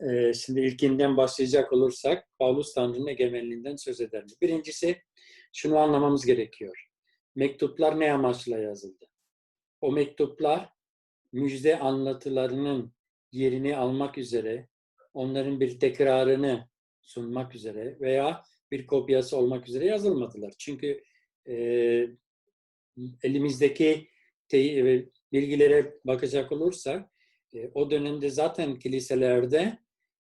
Ee, şimdi ilkinden başlayacak olursak Paulus Tanrı'nın egemenliğinden söz eder mi? Birincisi şunu anlamamız gerekiyor. Mektuplar ne amaçla yazıldı? O mektuplar müjde anlatılarının yerini almak üzere, onların bir tekrarını sunmak üzere veya bir kopyası olmak üzere yazılmadılar. Çünkü e, elimizdeki te- bilgilere bakacak olursak e, o dönemde zaten kiliselerde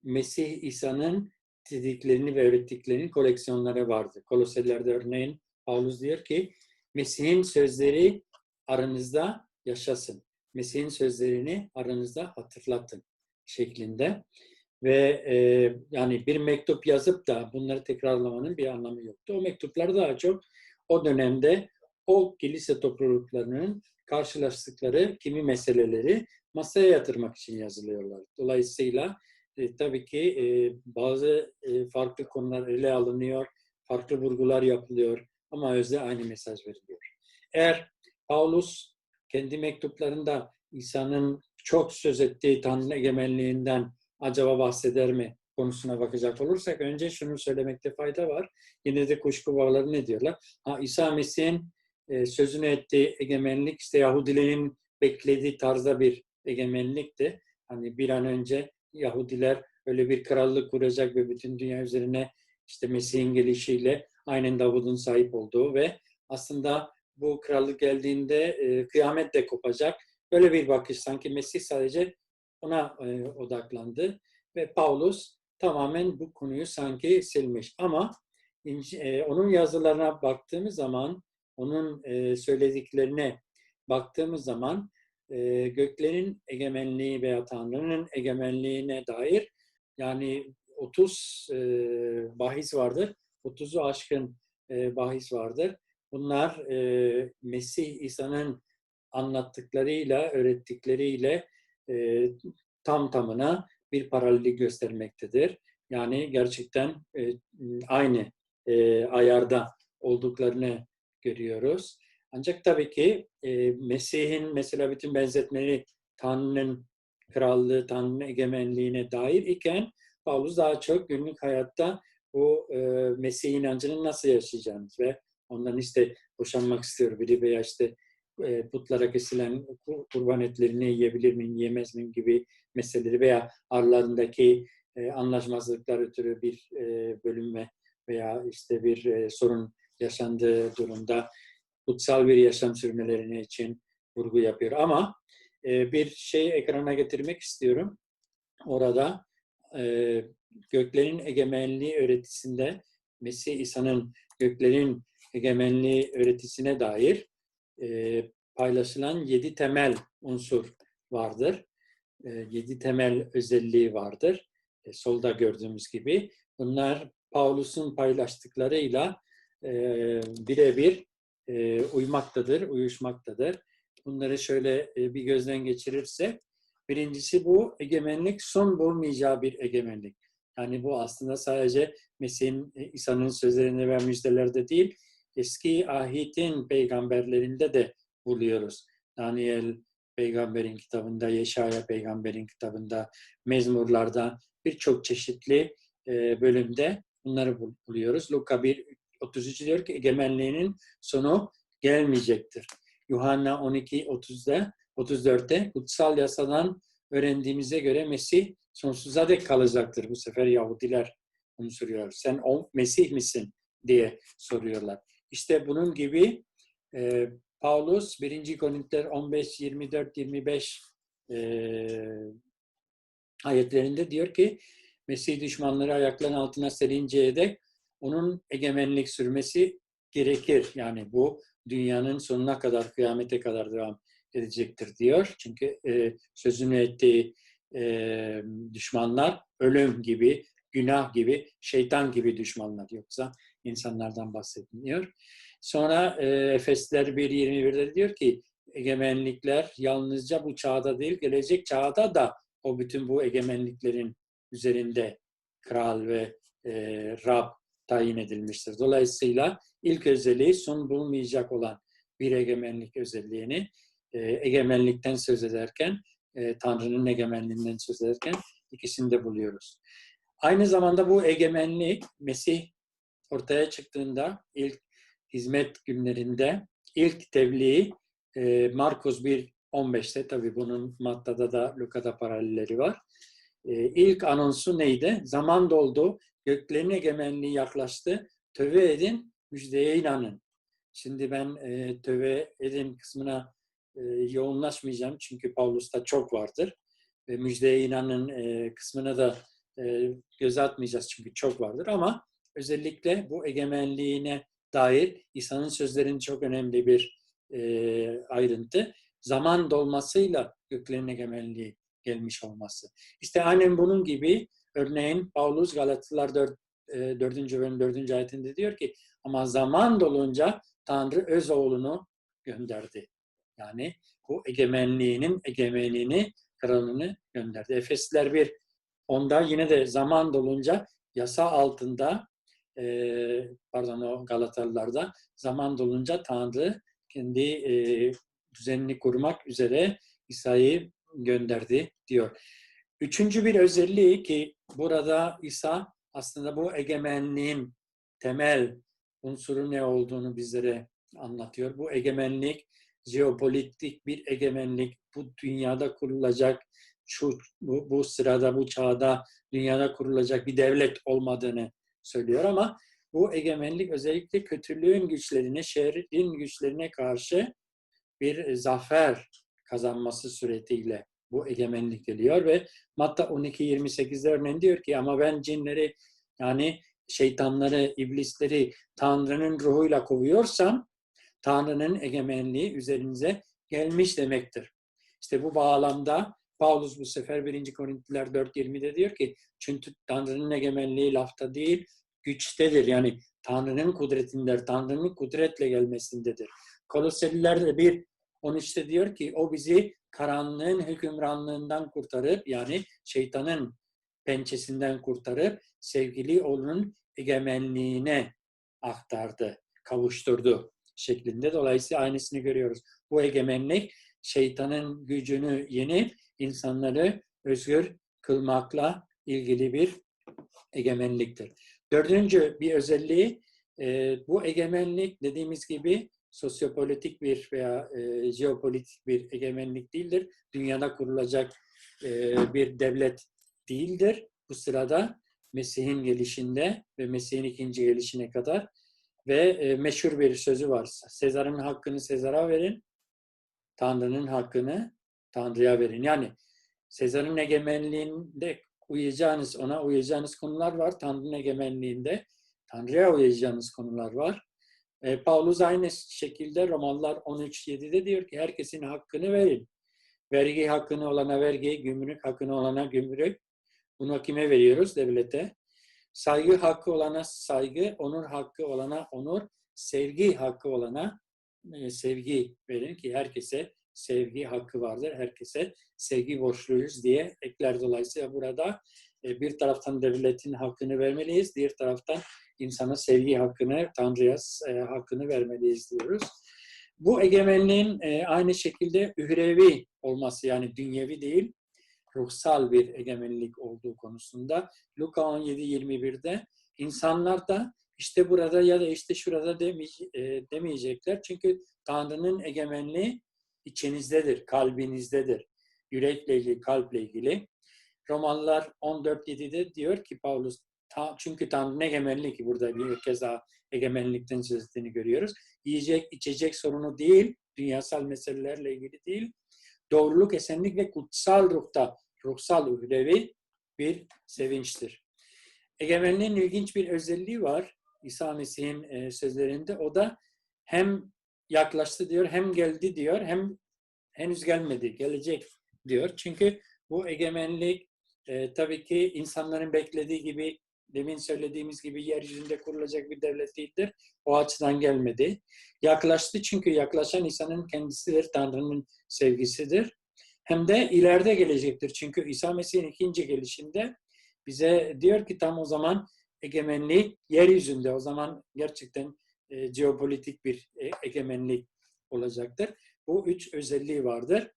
Mesih İsa'nın dediklerini ve öğrettiklerinin koleksiyonları vardı. Koloselerde örneğin Paulus diyor ki Mesih'in sözleri aranızda yaşasın. Mesih'in sözlerini aranızda hatırlatın şeklinde. Ve e, yani bir mektup yazıp da bunları tekrarlamanın bir anlamı yoktu. O mektuplar daha çok o dönemde o kilise topluluklarının karşılaştıkları kimi meseleleri masaya yatırmak için yazılıyorlar. Dolayısıyla e, tabii ki e, bazı e, farklı konular ele alınıyor, farklı vurgular yapılıyor ama özde aynı mesaj veriliyor. Eğer Paulus kendi mektuplarında İsa'nın çok söz ettiği Tanrı egemenliğinden acaba bahseder mi konusuna bakacak olursak önce şunu söylemekte fayda var. Yine de kuşku varları ne diyorlar? Ha, İsa Mesih'in e, sözünü ettiği egemenlik işte Yahudilerin beklediği tarzda bir egemenlikti. Hani bir an önce Yahudiler öyle bir krallık kuracak ve bütün dünya üzerine işte Mesih'in gelişiyle aynen Davud'un sahip olduğu ve aslında bu krallık geldiğinde e, kıyamet de kopacak. Böyle bir bakış sanki Mesih sadece ona e, odaklandı ve Paulus tamamen bu konuyu sanki silmiş. Ama e, onun yazılarına baktığımız zaman, onun e, söylediklerine baktığımız zaman e, göklerin egemenliği veya Tanrı'nın egemenliğine dair yani 30 e, bahis vardır. 30'u aşkın e, bahis vardır. Bunlar e, Mesih İsa'nın anlattıklarıyla, öğrettikleriyle e, tam tamına bir paralellik göstermektedir. Yani gerçekten e, aynı e, ayarda olduklarını görüyoruz. Ancak tabii ki e, Mesih'in mesela bütün benzetmeleri Tanrı'nın krallığı, Tanrı'nın egemenliğine dair iken Paulus daha çok günlük hayatta bu e, Mesih inancının nasıl yaşayacağımız ve ondan işte boşanmak istiyor biri veya işte e, putlara kesilen kurban etlerini yiyebilir miyim, yiyemez miyim gibi meseleleri veya aralarındaki e, anlaşmazlıklar ötürü bir e, bölünme veya işte bir e, sorun yaşandığı durumda kutsal bir yaşam sürmelerine için vurgu yapıyor. Ama e, bir şey ekrana getirmek istiyorum. Orada e, göklerin egemenliği öğretisinde Mesih İsa'nın göklerin egemenliği öğretisine dair e, paylaşılan yedi temel unsur vardır. E, yedi temel özelliği vardır. E, solda gördüğümüz gibi. Bunlar Paulus'un paylaştıklarıyla e, birebir e, uymaktadır, uyuşmaktadır. Bunları şöyle e, bir gözden geçirirse, birincisi bu egemenlik son bulmayacağı bir egemenlik. Yani bu aslında sadece Mesih'in, e, İsa'nın sözlerinde ve müjdelerde değil, eski ahitin peygamberlerinde de buluyoruz. Daniel peygamberin kitabında, Yeşaya peygamberin kitabında, mezmurlarda birçok çeşitli e, bölümde bunları buluyoruz. Luka 1, 33 diyor ki egemenliğinin sonu gelmeyecektir. Yuhanna 12, 30'da, 34'te kutsal yasadan öğrendiğimize göre Mesih sonsuza dek kalacaktır. Bu sefer Yahudiler bunu soruyor. Sen o Mesih misin diye soruyorlar. İşte bunun gibi e, Paulus 1. Korintiler 15, 24, 25 e, ayetlerinde diyor ki Mesih düşmanları ayaklarının altına serinceye dek onun egemenlik sürmesi gerekir. Yani bu dünyanın sonuna kadar, kıyamete kadar devam edecektir diyor. Çünkü e, sözünü ettiği e, düşmanlar ölüm gibi, günah gibi, şeytan gibi düşmanlar yoksa insanlardan bahsediliyor. Sonra e, Efesler 1.21'de diyor ki egemenlikler yalnızca bu çağda değil, gelecek çağda da o bütün bu egemenliklerin üzerinde kral ve e, Rab tayin edilmiştir. Dolayısıyla ilk özelliği son bulmayacak olan bir egemenlik özelliğini e, egemenlikten söz ederken, e, Tanrı'nın egemenliğinden söz ederken ikisini de buluyoruz. Aynı zamanda bu egemenlik Mesih ortaya çıktığında ilk hizmet günlerinde ilk tebliği e, Markus 1.15'te tabi bunun Matta'da da Luka'da paralelleri var. E, ilk anonsu neydi? Zaman doldu, göklerin egemenliği yaklaştı, tövbe edin, müjdeye inanın. Şimdi ben e, tövbe edin kısmına e, yoğunlaşmayacağım çünkü Pavlus'ta çok vardır. Ve müjdeye inanın e, kısmına da e, göz atmayacağız çünkü çok vardır ama özellikle bu egemenliğine dair İsa'nın sözlerinin çok önemli bir e, ayrıntı. Zaman dolmasıyla göklerin egemenliği gelmiş olması. İşte aynen bunun gibi örneğin Paulus Galatlılar 4, e, 4. bölüm 4. ayetinde diyor ki ama zaman dolunca Tanrı öz oğlunu gönderdi. Yani bu egemenliğinin egemenliğini, kralını gönderdi. Efesliler bir onda yine de zaman dolunca yasa altında e, pardon o Galatalılarda zaman dolunca Tanrı kendi e, düzenini kurmak üzere İsa'yı gönderdi diyor. Üçüncü bir özelliği ki burada İsa aslında bu egemenliğin temel unsuru ne olduğunu bizlere anlatıyor. Bu egemenlik jeopolitik bir egemenlik. Bu dünyada kurulacak şu bu, bu sırada bu çağda dünyada kurulacak bir devlet olmadığını söylüyor ama bu egemenlik özellikle kötülüğün güçlerine, şerrin güçlerine karşı bir zafer kazanması suretiyle bu egemenlik geliyor ve Matta 12.28'de örneğin diyor ki ama ben cinleri yani şeytanları, iblisleri Tanrı'nın ruhuyla kovuyorsam Tanrı'nın egemenliği üzerinize gelmiş demektir. İşte bu bağlamda Paulus bu sefer 1. Korintiler 4.20'de diyor ki çünkü Tanrı'nın egemenliği lafta değil güçtedir. Yani Tanrı'nın kudretindedir. Tanrı'nın kudretle gelmesindedir. Kolosseliler de bir 13'te diyor ki o bizi karanlığın hükümranlığından kurtarıp yani şeytanın pençesinden kurtarıp sevgili oğlunun egemenliğine aktardı, kavuşturdu şeklinde. Dolayısıyla aynısını görüyoruz. Bu egemenlik şeytanın gücünü yenip insanları özgür kılmakla ilgili bir egemenliktir. Dördüncü bir özelliği bu egemenlik dediğimiz gibi sosyopolitik bir veya e, jeopolitik bir egemenlik değildir. Dünyada kurulacak e, bir devlet değildir. Bu sırada Mesih'in gelişinde ve Mesih'in ikinci gelişine kadar ve e, meşhur bir sözü var. Sezar'ın hakkını Sezar'a verin, Tanrı'nın hakkını Tanrı'ya verin. Yani Sezar'ın egemenliğinde uyacağınız, ona uyacağınız konular var. Tanrı'nın egemenliğinde Tanrı'ya uyacağınız konular var. E, Paulus aynı şekilde Romalılar 13.7'de diyor ki herkesin hakkını verin. Vergi hakkını olana vergi, gümrük hakkını olana gümrük. Bunu kime veriyoruz? Devlete. Saygı hakkı olana saygı, onur hakkı olana onur, sevgi hakkı olana e, sevgi verin ki herkese sevgi hakkı vardır. Herkese sevgi borçluyuz diye ekler. Dolayısıyla burada e, bir taraftan devletin hakkını vermeliyiz, diğer taraftan insana sevgi hakkını, Tanrı'ya e, hakkını vermeliyiz diyoruz. Bu egemenliğin e, aynı şekilde ührevi olması yani dünyevi değil, ruhsal bir egemenlik olduğu konusunda Luka 17-21'de insanlar da işte burada ya da işte şurada demeyecekler. Çünkü Tanrı'nın egemenliği içinizdedir, kalbinizdedir. Yürekle ilgili, kalple ilgili. Romalılar 14.7'de diyor ki Paulus, çünkü Tanrı'nın egemenliği ki burada bir kez daha egemenlikten söz ettiğini görüyoruz. Yiyecek, içecek sorunu değil, dünyasal meselelerle ilgili değil. Doğruluk, esenlik ve kutsal ruhta, ruhsal uhrevi bir sevinçtir. Egemenliğin ilginç bir özelliği var İsa Mesih'in sözlerinde. O da hem yaklaştı diyor, hem geldi diyor, hem henüz gelmedi, gelecek diyor. Çünkü bu egemenlik e, tabii ki insanların beklediği gibi, demin söylediğimiz gibi yeryüzünde kurulacak bir devlet değildir. O açıdan gelmedi. Yaklaştı çünkü yaklaşan insanın kendisidir, Tanrı'nın sevgisidir. Hem de ileride gelecektir. Çünkü İsa Mesih'in ikinci gelişinde bize diyor ki tam o zaman egemenliği yeryüzünde. O zaman gerçekten e, jeopolitik bir e, egemenlik olacaktır. Bu üç özelliği vardır.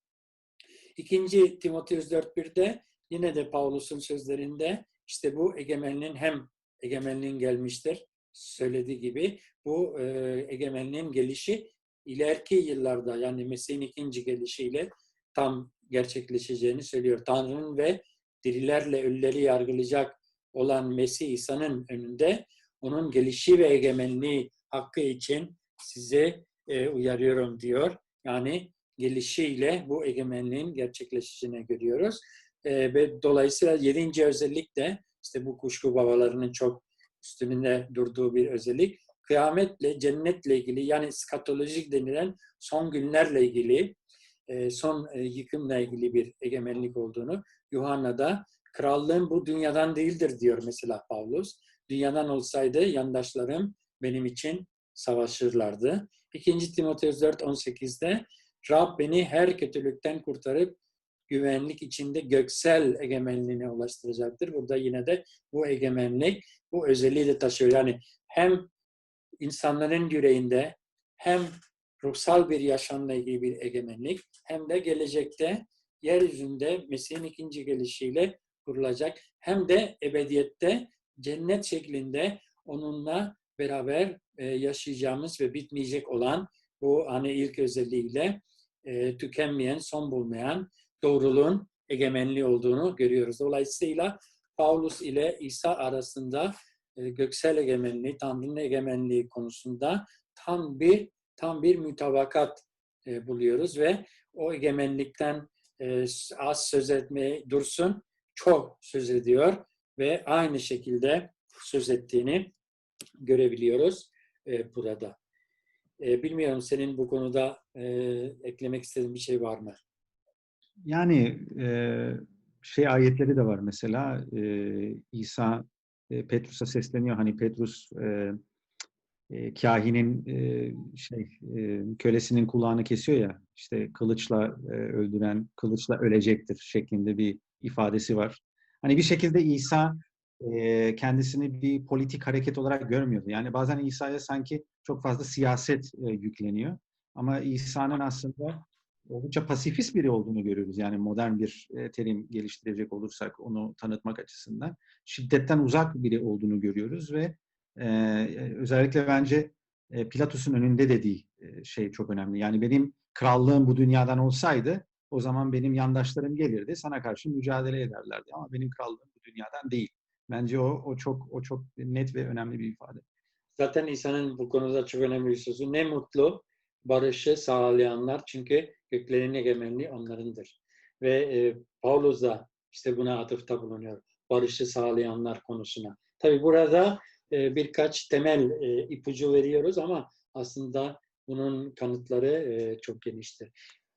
İkinci Timoteus 4.1'de yine de Paulus'un sözlerinde işte bu egemenliğin hem egemenliğin gelmiştir söylediği gibi bu e, egemenliğin gelişi ileriki yıllarda yani Mesih'in ikinci gelişiyle tam gerçekleşeceğini söylüyor. Tanrı'nın ve dirilerle ölüleri yargılayacak olan Mesih İsa'nın önünde onun gelişi ve egemenliği hakkı için size e, uyarıyorum diyor. Yani gelişiyle bu egemenliğin gerçekleşeceğini görüyoruz. E, ve dolayısıyla yedinci özellik de işte bu kuşku babalarının çok üstünde durduğu bir özellik. Kıyametle, cennetle ilgili yani skatolojik denilen son günlerle ilgili, e, son e, yıkımla ilgili bir egemenlik olduğunu Yuhanna'da krallığın bu dünyadan değildir diyor mesela Pavlus. Dünyadan olsaydı yandaşlarım benim için savaşırlardı. 2. Timoteus 4.18'de Rab beni her kötülükten kurtarıp güvenlik içinde göksel egemenliğine ulaştıracaktır. Burada yine de bu egemenlik, bu özelliği de taşıyor. Yani hem insanların yüreğinde hem ruhsal bir yaşamla ilgili bir egemenlik hem de gelecekte yeryüzünde Mesih'in ikinci gelişiyle kurulacak hem de ebediyette cennet şeklinde onunla beraber e, yaşayacağımız ve bitmeyecek olan bu hani ilk özelliğiyle e, tükenmeyen, son bulmayan doğruluğun egemenliği olduğunu görüyoruz. Dolayısıyla Paulus ile İsa arasında e, göksel egemenliği, Tanrı'nın egemenliği konusunda tam bir tam bir mütabakat e, buluyoruz ve o egemenlikten e, az söz etmeye dursun, çok söz ediyor ve aynı şekilde söz ettiğini görebiliyoruz burada. Bilmiyorum senin bu konuda eklemek istediğin bir şey var mı? Yani e, şey ayetleri de var mesela e, İsa e, Petrus'a sesleniyor. Hani Petrus e, e, kahinin e, şey e, kölesinin kulağını kesiyor ya işte kılıçla e, öldüren kılıçla ölecektir şeklinde bir ifadesi var. Hani bir şekilde İsa e, kendisini bir politik hareket olarak görmüyordu. Yani bazen İsa'ya sanki çok fazla siyaset e, yükleniyor. Ama İsa'nın aslında oldukça pasifist biri olduğunu görüyoruz. Yani modern bir e, terim geliştirecek olursak onu tanıtmak açısından. Şiddetten uzak biri olduğunu görüyoruz ve e, özellikle bence e, Pilatus'un önünde dediği e, şey çok önemli. Yani benim krallığım bu dünyadan olsaydı o zaman benim yandaşlarım gelirdi, sana karşı mücadele ederlerdi. Ama benim krallığım bu dünyadan değil. Bence o, o çok o çok net ve önemli bir ifade. Zaten İsa'nın bu konuda çok önemli bir sözü. Ne mutlu barışı sağlayanlar çünkü göklerin egemenliği onlarındır. Ve e, Paulus da işte buna atıfta bulunuyor. Barışı sağlayanlar konusuna. Tabi burada e, birkaç temel e, ipucu veriyoruz ama aslında bunun kanıtları e, çok geniştir.